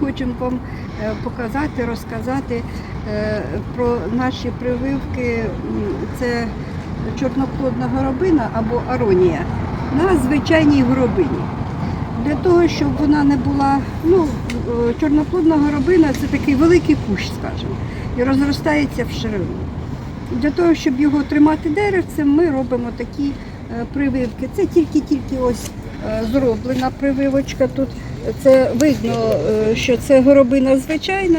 хочемо вам е, показати, розказати е, про наші прививки. Це чорноплодна горобина або аронія на звичайній горобині. Для того, щоб вона не була, ну, е, чорноплодна горобина це такий великий кущ, скажімо, і розростається в ширину. Для того, щоб його тримати деревцем, ми робимо такі прививки. Це тільки-тільки ось зроблена прививочка. Тут це видно, е, що це горобина звичайна,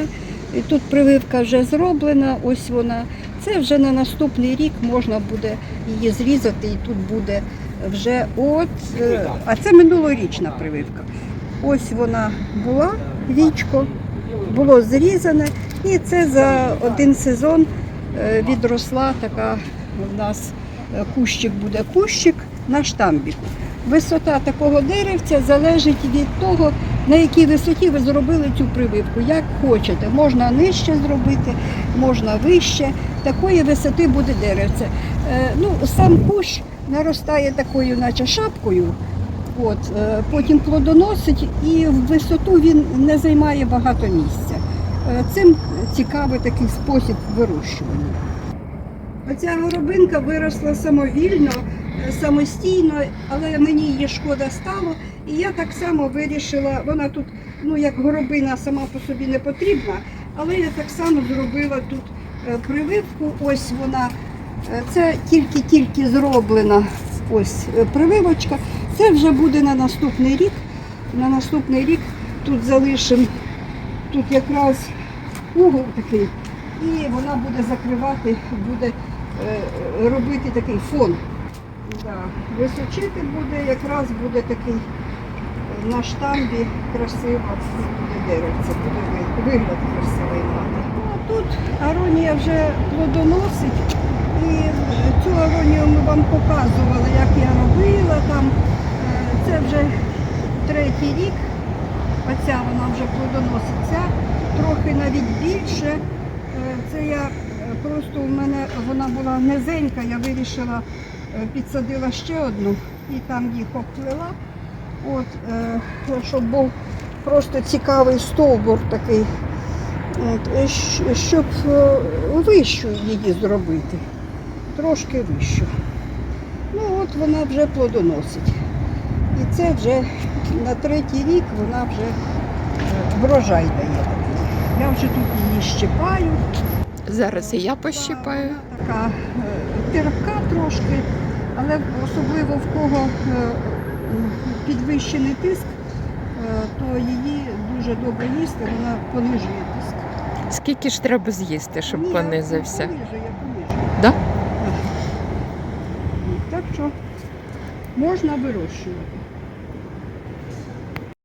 і тут прививка вже зроблена. Ось вона. Це вже на наступний рік можна буде її зрізати, і тут буде вже от. е, А це минулорічна прививка. Ось вона була, вічко, було зрізане, і це за один сезон е, відросла така в нас кущик буде кущик на штамбіку. Висота такого деревця залежить від того, на якій висоті ви зробили цю прививку. Як хочете, можна нижче зробити, можна вище. Такої висоти буде деревце. Е, Ну, сам кущ наростає такою, наче шапкою. От, е, потім плодоносить і в висоту він не займає багато місця. Е, Цим цікавий такий спосіб вирощування. Оця горобинка виросла самовільно, е, самостійно, але мені її шкода стало. І я так само вирішила, вона тут, ну як горобина сама по собі не потрібна, але я так само зробила тут е, прививку. Ось вона, е, це тільки-тільки зроблена ось прививочка. Це вже буде на наступний рік. На наступний рік тут залишимо тут якраз угол такий, і вона буде закривати, буде е, робити такий фон. Да. Височити буде, якраз буде такий е, на штамбі красиво буде деревце, буде вигляд красивий мати. Ну, тут аронія вже плодоносить. І е, цю аронію ми вам показували, як я робила там. Це вже третій рік. Оця вона вже плодоноситься, трохи навіть більше. Е, Це я е, просто у мене вона була низенька, я вирішила, е, підсадила ще одну і там їх обплела. От, щоб був просто цікавий стовбур такий, От, щоб вищу її зробити. Трошки вищу. Ну от вона вже плодоносить. І це вже на третій рік вона вже врожай дає. Я вже тут її щипаю. Зараз і я пощипаю. Вона така е, терпка трошки, але особливо в кого е, підвищений тиск, е, то її дуже добре їсти, вона понижує тиск. Скільки ж треба з'їсти, щоб Ні, понизився? Понижує, понижує. Да? Так що можна вирощувати.